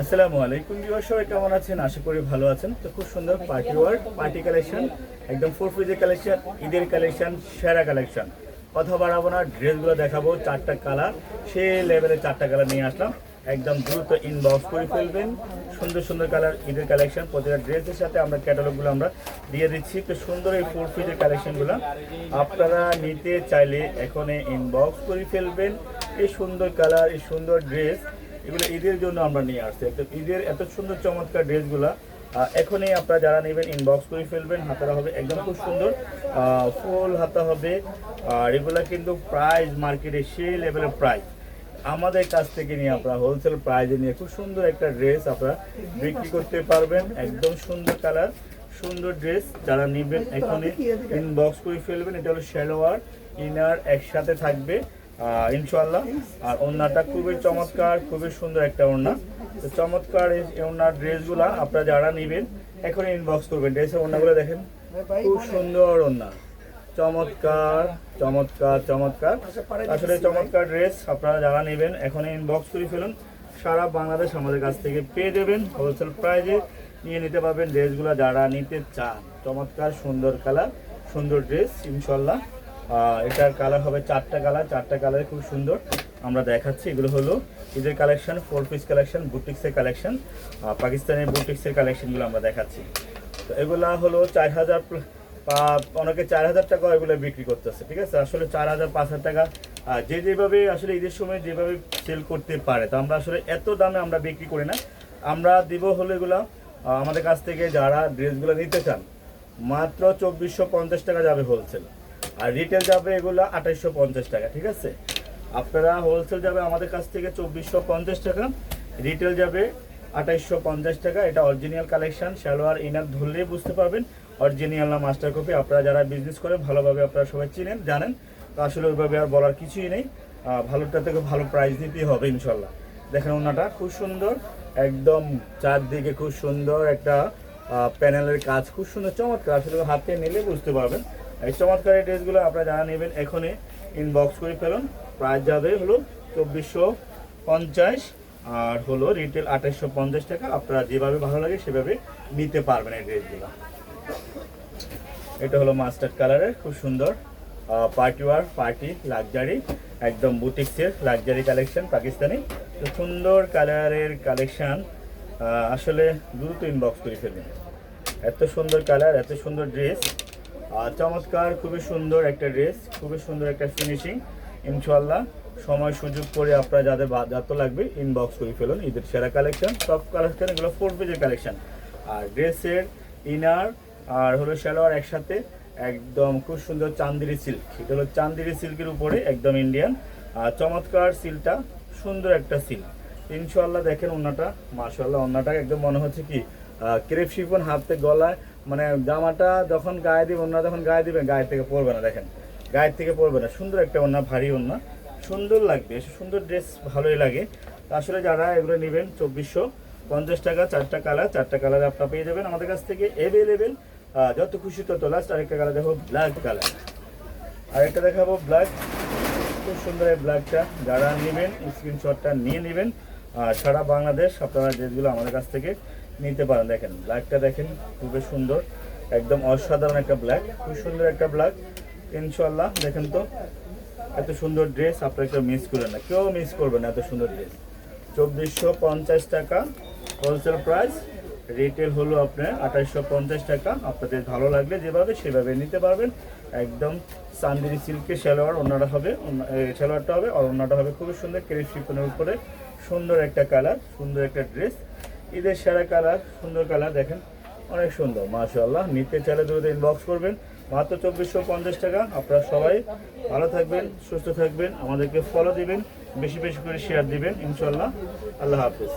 আসসালামু আলাইকুম বিবার সবাই কেমন আছেন? আশা করি ভালো আছেন। তো খুব সুন্দর পার্টি ওয়ার পার্টি কালেকশন একদম ফোর পিসের কালেকশন ঈদের কালেকশন সেরা কালেকশন কথা বাড়াবো না, ড্রেসগুলো দেখাবো, চারটা কালার সে লেভেলে চারটা কালার নিয়ে আসলাম। একদম দ্রুত ইনবক্স করে ফেলবেন। সুন্দর সুন্দর কালার ঈদের কালেকশন প্রতিটা ড্রেসের সাথে আমরা ক্যাটালগুলো আমরা দিয়ে দিচ্ছি। তো সুন্দর এই ফোর পিসের কালেকশনগুলো আপনারা নিতে চাইলে এখন ইনবক্স করে ফেলবেন। এই সুন্দর কালার এই সুন্দর ড্রেস এগুলো ঈদের জন্য আমরা নিয়ে আসছি। ঈদের এত সুন্দর চমৎকার ড্রেসগুলো এখনই আপনারা যারা নেবেন ইনবক্স করে ফেলবেন হাতারা হবে একদম খুব সুন্দর। ফুল হাতা হবে, আর এগুলো কিন্তু প্রাইস মার্কেটে সেই লেভেলের প্রাইস আমাদের কাছ থেকে নিয়ে আপনারা হোলসেল প্রাইজে নিয়ে খুব সুন্দর একটা ড্রেস আপনারা বিক্রি করতে পারবেন। একদম সুন্দর কালার সুন্দর ড্রেস যারা নেবেন এখনই ইনবক্স করে ফেলবেন। এটা হলো শেলোয়ার ইনার একসাথে থাকবে। ইনশাল্লাহ আর ওড়নাটা খুবই চমৎকার, খুবই সুন্দর একটা ওড়না। তো চমৎকার এই ওড়নার ড্রেসগুলা আপনারা যারা নেবেন এখন ইনবক্স করবেন। ড্রেসের ওড়নাগুলো দেখেন। খুব সুন্দর ওড়না। চমৎকার চমৎকার চমৎকার। আসলে চমৎকার ড্রেস আপনারা যারা নেবেন এখন ইনবক্স করে ফেলুন। সারা বাংলাদেশ আমাদের কাছ থেকে পেয়ে যাবেন। হোলসেল প্রাইজে নিয়ে নিতে পারবেন ড্রেসগুলো যারা নিতে চান। চমৎকার, সুন্দর কালার, সুন্দর ড্রেস ইনশাল্লাহ এটার কালার হবে চারটা কালার চারটা কালার খুব সুন্দর। আমরা দেখাচ্ছি, এগুলো হলো ঈদের কালেকশন ফোর পিস কালেকশন বুটিক্সের কালেকশন পাকিস্তানের বুটিক্সের কালেকশনগুলো আমরা দেখাচ্ছি। তো এগুলা হলো চার হাজার অনেকে চার হাজার টাকা এগুলো বিক্রি করতেছে, ঠিক আছে? আসলে চার হাজার, পাঁচ হাজার টাকা যে যেভাবে আসলে ঈদের সময় যেভাবে সেল করতে পারে, তো আমরা আসলে এত দামে আমরা বিক্রি করি না। আমরা দিব হলো এগুলো আমাদের কাছ থেকে যারা ড্রেসগুলো নিতে চান, মাত্র চব্বিশশো পঞ্চাশ টাকা যাবে হোলসেল আর রিটেল যাবে এগুলো আঠাইশশো পঞ্চাশ টাকা, ঠিক আছে? আপনারা হোলসেল যাবে আমাদের কাছ থেকে চব্বিশশো পঞ্চাশ টাকা রিটেল যাবে আঠাইশশো পঞ্চাশ টাকা, এটা অরিজিনাল কালেকশন সালোয়ার, ইনার ধরলেই বুঝতে পারবেন। অরিজিনাল না মাস্টার কপি আপনারা যারা বিজনেস করেন, ভালোভাবে আপনারা সবাই চিনেন, জানেন। তো আসলে ওইভাবে আর বলার কিছুই নেই। ভালোটা থেকে ভালো প্রাইস দিতেই হবে ইনশাল্লাহ দেখেন ওনাটা খুব সুন্দর, একদম চারদিকে খুব সুন্দর একটা প্যানেলের কাজ, খুব সুন্দর, চমৎকার। আসলে হাতে নিলে বুঝতে পারবেন। এই চমৎকার এই ড্রেসগুলো আপনারা যারা নেবেন এখনই ইনবক্স করে ফেলুন। প্রাইস যাবে হলো চব্বিশশো পঞ্চাশ, আর হলো রিটেল আঠাশশো পঞ্চাশ টাকা। আপনারা যেভাবে ভালো লাগে সেভাবে নিতে পারবেন এই ড্রেসগুলো। এটা হলো মাস্টার্ড কালারের, খুব সুন্দর। পার্টি ওয়ার পার্টি লাক্সারি একদম বুটিক্সের লাক্সারি কালেকশন পাকিস্তানি। তো সুন্দর কালারের কালেকশন আসলে দ্রুত ইনবক্স করে ফেলবেন এত সুন্দর কালার এত সুন্দর ড্রেস চমৎকার, খুবই সুন্দর একটা ড্রেস খুবই সুন্দর একটা ফিনিশিং ইনশাল্লাহ সময় সুযোগ করে আপনারা যাদের যত লাগবে ইনবক্স করে ফেলুন। ঈদের সেরা কালেকশন সব কালেকশন এগুলো ফোর পেজের কালেকশন আর ড্রেসের ইনার আর হলো সালোয়ার একসাথে, একদম খুব সুন্দর চান্দিরি সিল্ক এটা হলো চান্দিরি সিল্কের উপরে, একদম ইন্ডিয়ান আর চমৎকার সিল্কটা সুন্দর একটা সিল্ক ইনশাল্লাহ দেখেন ওনাটা মার্শাল্লাহ ওনাটা একদম মনে হচ্ছে কি ক্রেপ শিফন হাতে, গলায় মানে জামাটা যখন গায়ে দিবেন ওনা যখন গায়ে দিবেন গায়ের থেকে পরবে না, দেখেন। গায়ের থেকে পরবে না, সুন্দর একটা ওনা ভারী ওনা সুন্দর লাগবে সুন্দর ড্রেস, ভালোই লাগে। আসলে যারা এগুলো নেবেন, চব্বিশশো পঞ্চাশ টাকা, চারটা কালার চারটা কালার আপনারা পেয়ে যাবেন। আমাদের কাছ থেকে অ্যাভেলেবেল যত খুশি তত লাস্ট আরেকটা কালার দেখো ব্ল্যাক কালার আরেকটা দেখাবো ব্ল্যাক খুব সুন্দর এই ব্ল্যাকটা যারা নেবেন স্ক্রিনশটটা নিয়ে নেবেন। আর সারা বাংলাদেশ আপনারা ড্রেসগুলো আমাদের কাছ থেকে নিতে পারেন, দেখেন ব্ল্যাকটা দেখেন, খুবই সুন্দর, একদম অসাধারণ একটা ব্ল্যাক খুব সুন্দর একটা ব্ল্যাক ইনশাল্লাহ দেখেন তো, এত সুন্দর ড্রেস আপনারা কেউ মিস করবেন না, কেউ মিস করবেন এত সুন্দর ড্রেস চব্বিশশো পঞ্চাশ টাকা হোলসেল প্রাইস রিটেল হলো আপনার আঠাশশো পঞ্চাশ টাকা, আপনাদের ভালো লাগলে যেভাবে সেভাবে নিতে পারবেন, একদম সান্দিনী সিল্কের সালোয়ার, অন্যটা হবে সালোয়ারটা হবে, আর অন্যটা হবে খুবই সুন্দর ক্রেপ শিপনের উপরে সুন্দর একটা কালার সুন্দর একটা ড্রেস ঈদের সেরা কালার, সুন্দর কালার দেখেন, অনেক সুন্দর মাশাল্লাহ নিতে চাইলে দ্রুত ইনবক্স করবেন। মাত্র চব্বিশশো পঞ্চাশ টাকা। আপনারা সবাই ভালো থাকবেন, সুস্থ থাকবেন, আমাদেরকে ফলো দিবেন, বেশি বেশি করে শেয়ার দিবেন। ইনশাল্লাহ আল্লাহ হাফিজ।